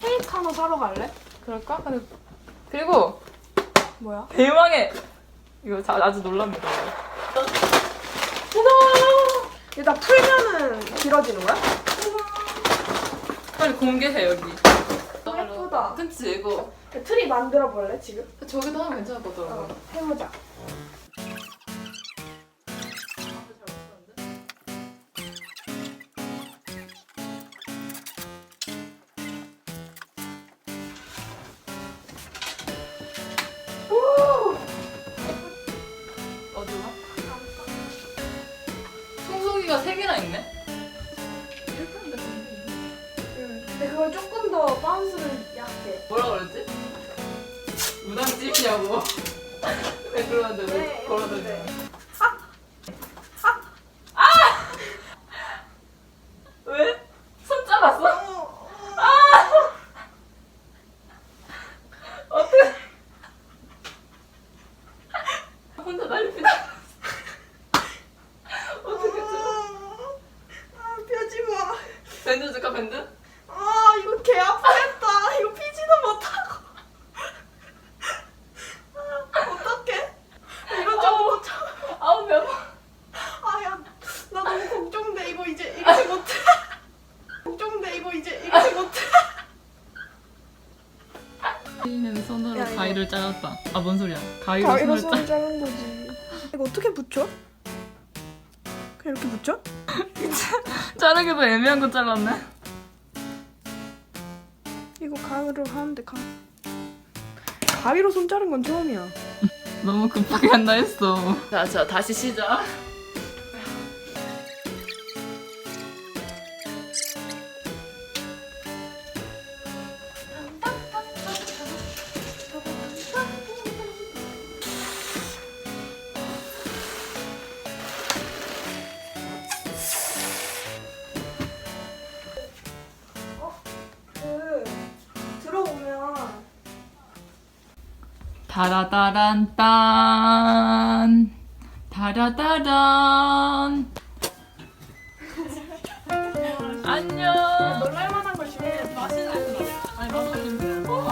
케이크 하나 사러 갈래? 그럴까? 근데- 그리고 뭐야? 대망의 이거 자, 아주 놀랍니다. 일단 풀면은 길어지는 거야? 빨리 공개해 여기. 예쁘다. 그치 이거 트리 만들어 볼래 지금? 저기도 하면 괜찮을 것 같더라고. 어, 해보자. 걸어다녀? 네. 왜? 손 잡았어? 아! 어떡해. 혼자 난리다. 어떡해. 아, 펴지 마. 밴드 줄까, 밴드? 아, 이거 개 아프겠다. 이거 피지도 못하고. 아, 어떡해? 이런 적도 참. 아우, 몇 아, 야, 나 너무 걱정돼. 이거 이제 이렇게 못해. 걱정돼. 이거 이제 이렇게 못해. 는 손으로 야, 이거. 가위를 잘랐다. 아, 뭔 소리야. 가위로 가위로 손을 손 자른 거지. 이거 어떻게 붙여? 그냥 이렇게 붙여? 짜- 자르기도 애매한 거 잘랐네. 이거 가위로 하는데 가. 가위로 손 자른 건 처음이야. 너무 급하게 한다 했어. 자, 자, 다시 시작. 다라다란 딴. 다라다란. 안녕. 놀랄만한 걸 준비해. 맛있는 거 아니 맛있는 거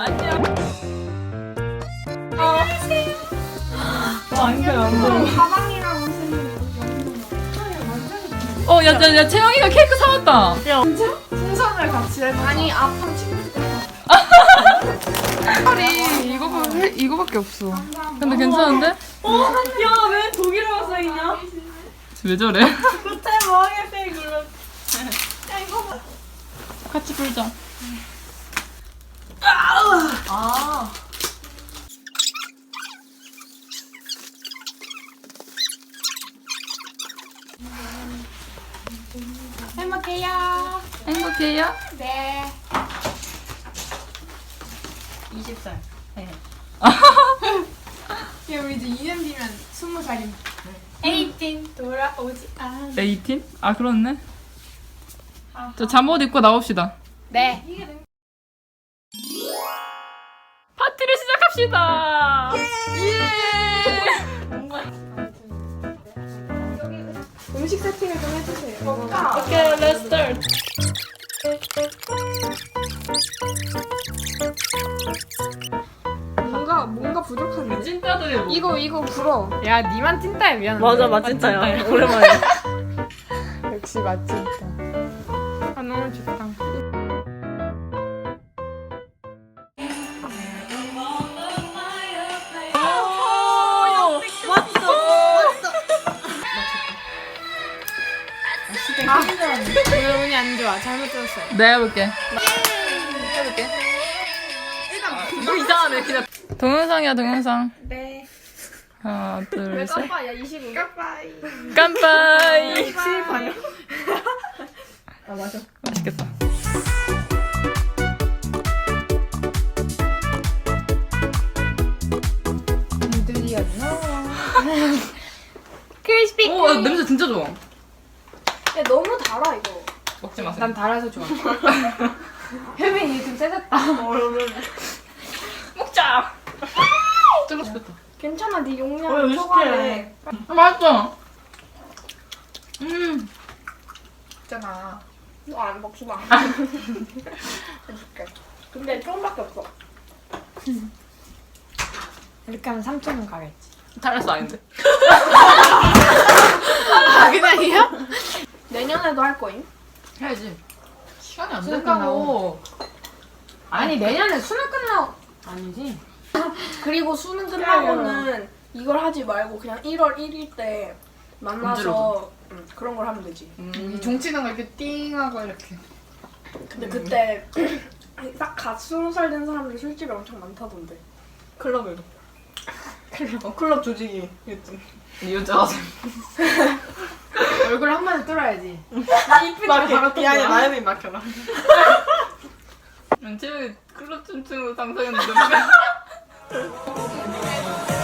안녕. 와 안녕 안보 야, 야, 야, 채영이가 케이크 사왔다. 풍선을 같이 해. 아니 아픈 친구들. 색깔이 이거밖에, 이거밖에 없어. 근데 괜찮은데? 어? 야, 왜 독일어가 써있냐? 왜 저래? 못해 뭐하게 페이글로 야, 이거 봐. 같이 불자. 아. 행복해요. 행복해요? 네. 20살. 네. 야, 우리 이제 2년 뒤면 20살임. 에이틴 돌아오지 않아. 에이틴? 아, 그렇네. 자, 잠옷 입고 나옵시다. 네. 파티를 시작합시다! 음식 세팅을 좀 해주세요. 오케이, let's start. 뭔가 뭔가 부족한데. 찐따들의 뭐. 이거 이거 불어. 야, 니만 찐따야, 미안해. 맞아 맛진짜야 오랜만에 역시 맛진 맞다 왜 운이 안 좋아? 아 잘못 들었어요. 내가 해볼게. 해볼게. 너 이상하네 그냥. 동영상이야 동영상. 네. 하나 둘 셋. 깜빡이야 25. 까빠이. 깜빠이. 실파요. 아 맞아. 맛있겠다. 나와. 크리스피. 오 냄새 진짜 좋아. 야 너무 달아 이거. 먹지 마세요. 난 달아서 좋아. 혜민이 좀 세졌다. 먹자. 뜨거 죽겠다. 괜찮아 네 어, 용량 초과해. 맛있어. 음. 있잖아. 너안 먹지 마. 해줄게. 근데 조금밖에 없어. 이렇게 하면 3천 원 가겠지. 탈레스 아닌데? 아 그냥이야? 내년에도 할 거임? 해야지. 시간이 안 수능 된다고. 아니 내년에 수능 끝나. 아니지. 그리고 수능 끝나고는 이걸 하지 말고 그냥 1월 1일 때 만나서. 응, 그런 걸 하면 되지. 음. 종치는 거 이렇게 띵 하고 이렇게. 근데 그때 딱 갓 스무 살 된 사람들이 술집이 엄청 많다던데. 클럽에도. 클럽. 어, 클럽 조직이. 요즘. 이 여자. 얼굴 한 번에 뚫어야지. 막혀. 이 안에 마음이 막혀라. 왠지 클럽 춤추는 거 상상했는데.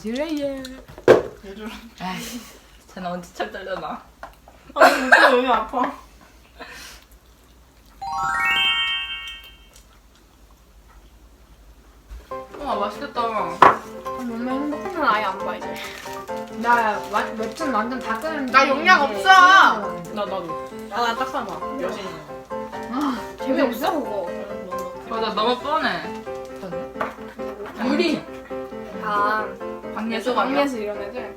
젓가락 가질래 얘. 아이, 쟤는 언제 찰달려나? 아, 진짜 여기 아파. 와 맛있겠다. 너무 행복한 아예 안 봐 이제. 나 와- 웹툰 완전 다 끄는데. 나 용량 없어! 나 나도. 아 나 딱상 봐. 여신. 재미없어? 그거. 맞아 너무 뻔해. 유리. 아 박예수 방에서 이런 애들.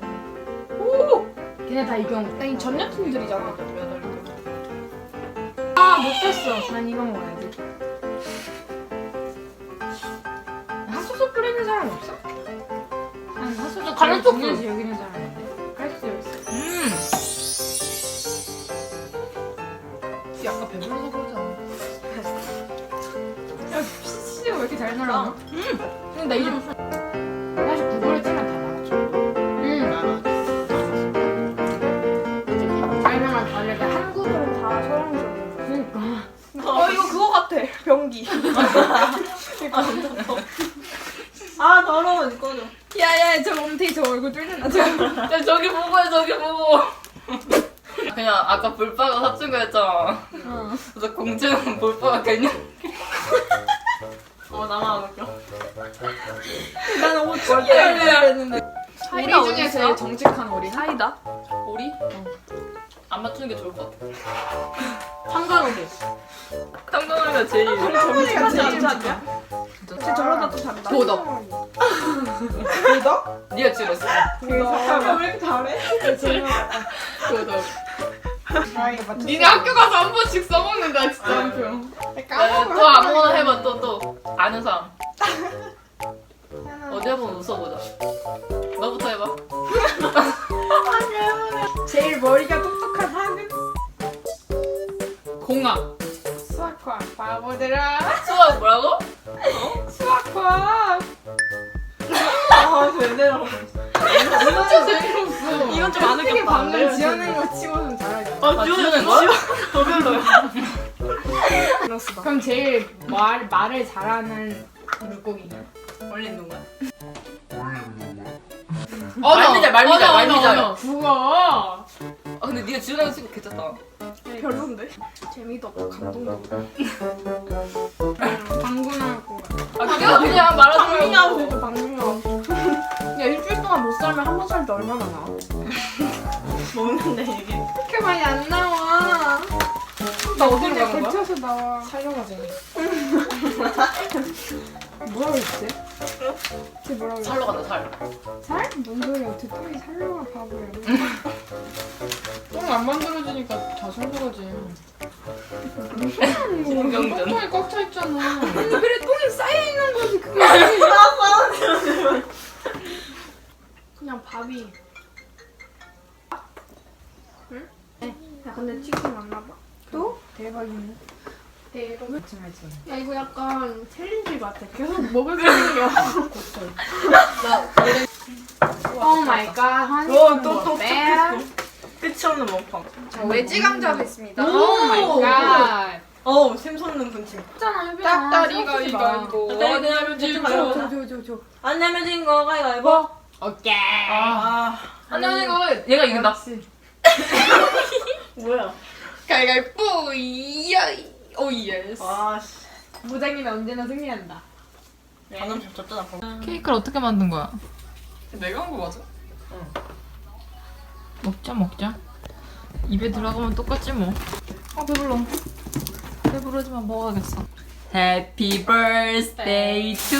걔네 다 이경. 아니 전 여친들이잖아. 아 못했어. 난 이거 먹어야지. 핫소스 뿌리는 사람 없어? 난 핫소스 제일 소스. 중요시 여기는 사람. 할수 있어. 음. 아까 배불러서 그러잖아. 야, 피치 왜 이렇게 잘 나와? 음. 근데 나 이제 변기. 아 더러워 이거 꺼져. 야야 저 멈티 저 얼굴 뚫린다. 저. 야 저기 보고 해 저기 보고. 그냥 아까 볼빠가 사춘 거였잖아. 그래서 공주는 볼빠가 개념. 어 나만 안 웃겨. 나는 옷 해야 했는데. 우리 중에 제일 정직한 우리. 사이다? 오리? 안 맞추는 게 좋을 것 같아. 상관없이. 탕강이가 제일. 정치가 제일 잔다. 쟤 저러다 또 잔다. 도덕. 도덕? 니가 찍었어. 도덕. 왜 이렇게 잘해? 도덕. 아 이거 맞췄어. 니네 학교 가서 한 번씩 써먹는다 진짜 한 표. 또 아무거나 해봐 또 또. 아는 사람. 어디 한번 웃어보자. 너부터 해봐. 제일 머리가 똑똑한 학은? 공학. 수학과 바보들아. 수학 뭐라고? 수학과. 아 제대로. 진짜 재미없어. 이건 좀 안 웃겼다. 방금 지어낸 거 치고는 잘하지. 아, 지우는 거야? 더 별로야. 그럼 제일 말 말을 잘하는 물고기냐? 올린 누구야? 어, 말미잘, 말미잘, 말미잘. 국어. 아 근데 니가 지우는 거 치고 괜찮다. 별론데? 재미도 없고 감동도 없고. 방구나고. 아 그냥 그냥 말하는 박민하고 되죠 박민하고. 야 일주일 동안 못 살면 한 번 살 때 얼마나 나와? 먹는데 이게. 그렇게 많이 안 나와. 나 어디로 가는 거야? 걸쳐서 나와. 살려가지. 뭐라 그랬지? 쟤 뭐라 그랬지? 살러 간다 살. 살? 뭔 소리야? 어떻게 똥이 살려가 바보야. 똥 안 만들어지니까 다 살려가지. 신경전. 똥이 꽉 차 있잖아. 아니 그래 똥이 쌓여 있는 거지 그게. 그냥 밥이. 응? 야 근데 치킨 맞나 봐. 또? 대박이네. 대박. 야 이거 약간 챌린지 같아. 계속 먹을 거예요. 오 마이 갓. 허니 어, 또, 또, 빼. 끝이 없는 먹방. 외지 감자 됐습니다. 오 마이 갓. 어우, 샘솟는 군침. 있잖아 효빈아. 딱다리가 이거 이거. 네, 그냥 진짜. 줘줘줘. 안 내면 진 거 가위바위보. 오케이. 아, 아니 아니 이거 얘가 이긴다. 뭐야. 갈갈 뿌 이야. 오 예스. 아, 씨. 부장님이 언제나 승리한다. 방금 졌잖아, 방금. 케이크를 어떻게 만든 거야? 내가 한 거 맞아? 응. 먹자 먹자. 입에 들어가면 똑같지 뭐. 아 배불러. 배부르지만 먹어야겠어. Happy birthday to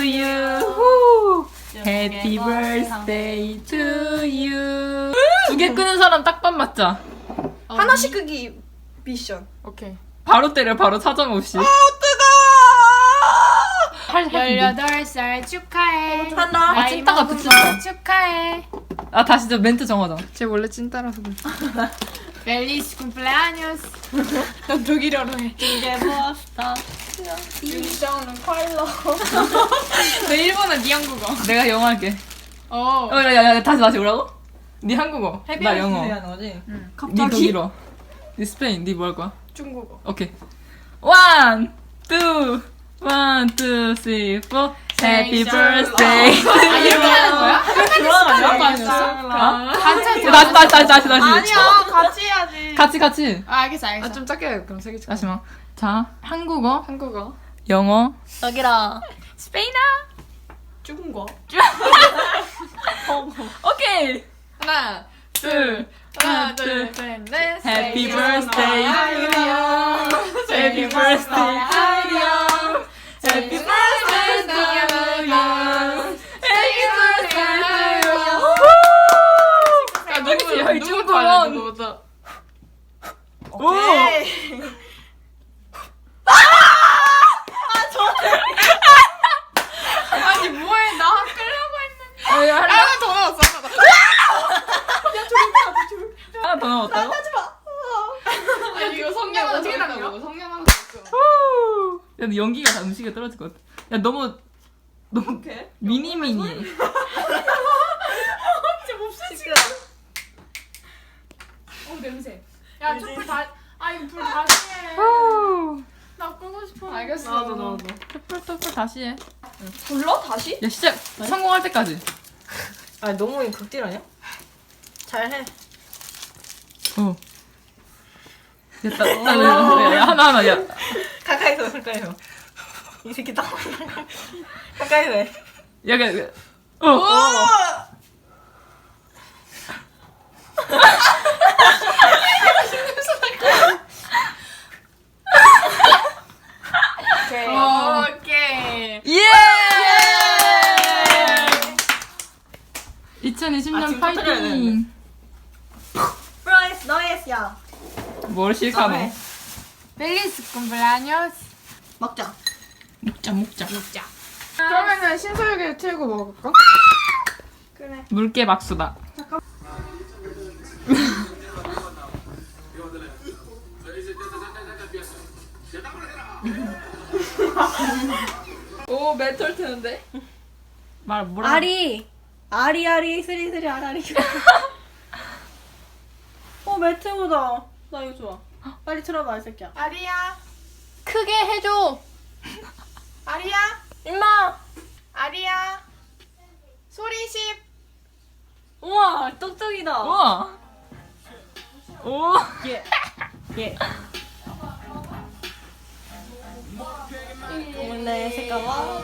you. Happy birthday to you. 두 개 끄는 사람 딱밤 맞자. 하나씩 끄기 미션. 오케이. 바로 때려 바로 사정 없이. 아 뜨거워. 18살 축하해. 한다. 아 찐따가 붙인다. 축하해. 아 다시 저 멘트 정하자. 쟤 원래 찐따라서 그래. 펠리스 쿰플레아뇨스. 넌 독일어로 해. 이게 무엇이다. 미션은 컬러. 너 일본어 니 한국어. 내가 영어 할게. 어. 어, 야, 야, 야, 다시 다시 뭐라고? 네 한국어, 나 영어, 네 하는 거지? 독일어, 네 스페인, 네 뭐 할 거야? 중국어. 오케이. 원, 투, 원, 투, 쓰리, 포. Happy birthday. 아, 이렇게 하는 거야? 들어가냐? 그거 아니었어? 어? 같이 다시, 다시, 다시, 다시, 다시. 아니야, 같이 해야지. 같이, 같이. 아, 알겠어, 알겠어. 아좀 작게 해 그럼 세개 다시 막. 자, 한국어, 한국어 영어, 여기라. 스페인어. 중국어. 오케이. 하나, 둘, 하나, 둘, 셋, 넷. Happy birthday, 아이리야. Happy birthday, 아이리야. Happy birthday, 아이리야. Happy birthday, 아이리야. 야, 누구, 야, 누구 누구. 오케이. 아니, 뭐해. 나 끌려고 했는데. 어, 야, 하나, 하나 더 넣었어, 하나 더. 하나 더 넣었다고? 아니, 이거 성냥 어떻게 담겨? 성냥 하나 더 있어. 야, 근데 연기가 다 음식에 떨어질 것 같아. 야, 너무, 너무 오케이. 미니미니해. 어, 냄새. 야, 촛불 다, 아, 이거 불 다시 해. 나 끄고 싶어. 알겠어. 나도, 나도. 톡톡 톡톡 다시 해. 불러? 다시? 야, 시작. 성공할 때까지. 아, 너무 극딜 아니야? 잘해. 어. 야, 따, 따, 야, 야, 하나, 하나, 야. 가까이서, 가까이서. 이 새끼 딱. 가까이서 해. 야. 어. 오케이. 오케이. 예! 아, 2020년 지금 터뜨려야 파이팅! 되는데. 너예스야. 뭘? 해. 펠리스 쿰플레아뇨스. 먹자. 먹자, 먹자. 먹자. 그러면은 신서유기 틀고 먹을까? 그래. 물개 박수다. 오, 메털 트는데? 말 뭐라? 아리. 아리 아리 스리스리 아라리. 어, 매트보다. 나 이거 좋아. 빨리 틀어봐, 이 새끼야. 아리야. 크게 해줘. 아리야. 임마. 아리야. 소리십. 우와, 똑똑이다. 우와. 오. 예. 예. 원래 색깔 와.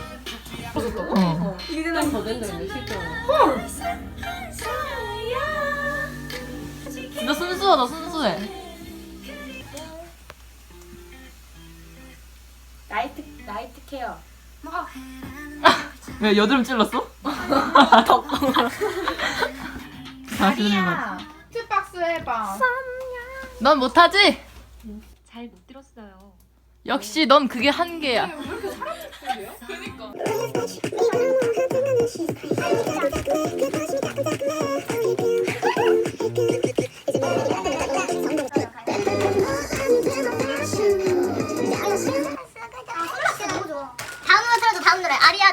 어. 이대는 더 된다는데 실제로. 진 짜 순수하다 순수해. 나이트 나이트 케어. 왜 여드름 찔렀어? 다시 들면. 튜박스 해봐. 넌 못하지? 잘 못 들었어요. 역시 넌 그게 한계야. 너무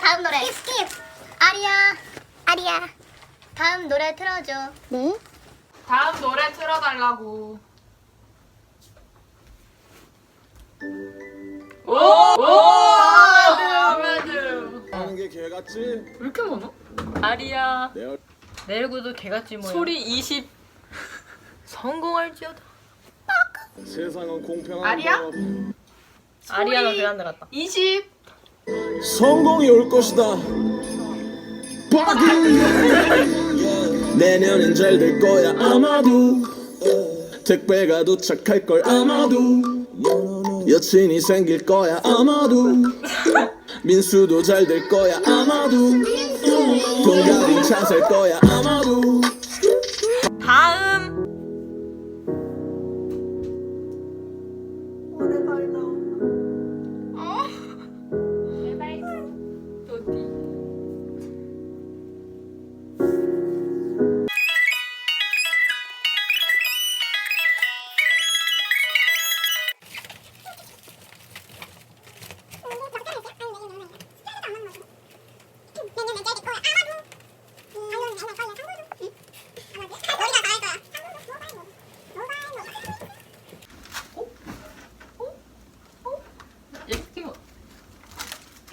다음 노래 스킵 아리야 아리야 다음 노래 틀어줘 네 다음 노래 틀어달라고. 하는 게 개같지? 왜 이렇게 많아? 아리야. 내 얼굴도 개같지 뭐야. 소리 20. 성공할지어다. 세상은 공평한 아리야? 법. 아리아 너 베란다 갔다. 20. 성공이 올 것이다. 내년엔 잘 될 거야 아마도. 택배가 도착할 걸 아마도. 여친이 생길 거야 아마도. 민수도 잘 될 거야 아마도. 동갑인 차살 거야 아마도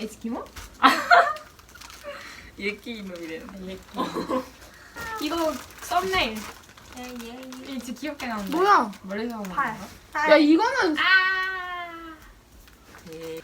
에스키모? 예끼모이래. 이거 썸네일. 예, 이 진짜 귀엽게 나온다. 뭐야? 나온 팔. 거. 야 이거는 아. 예.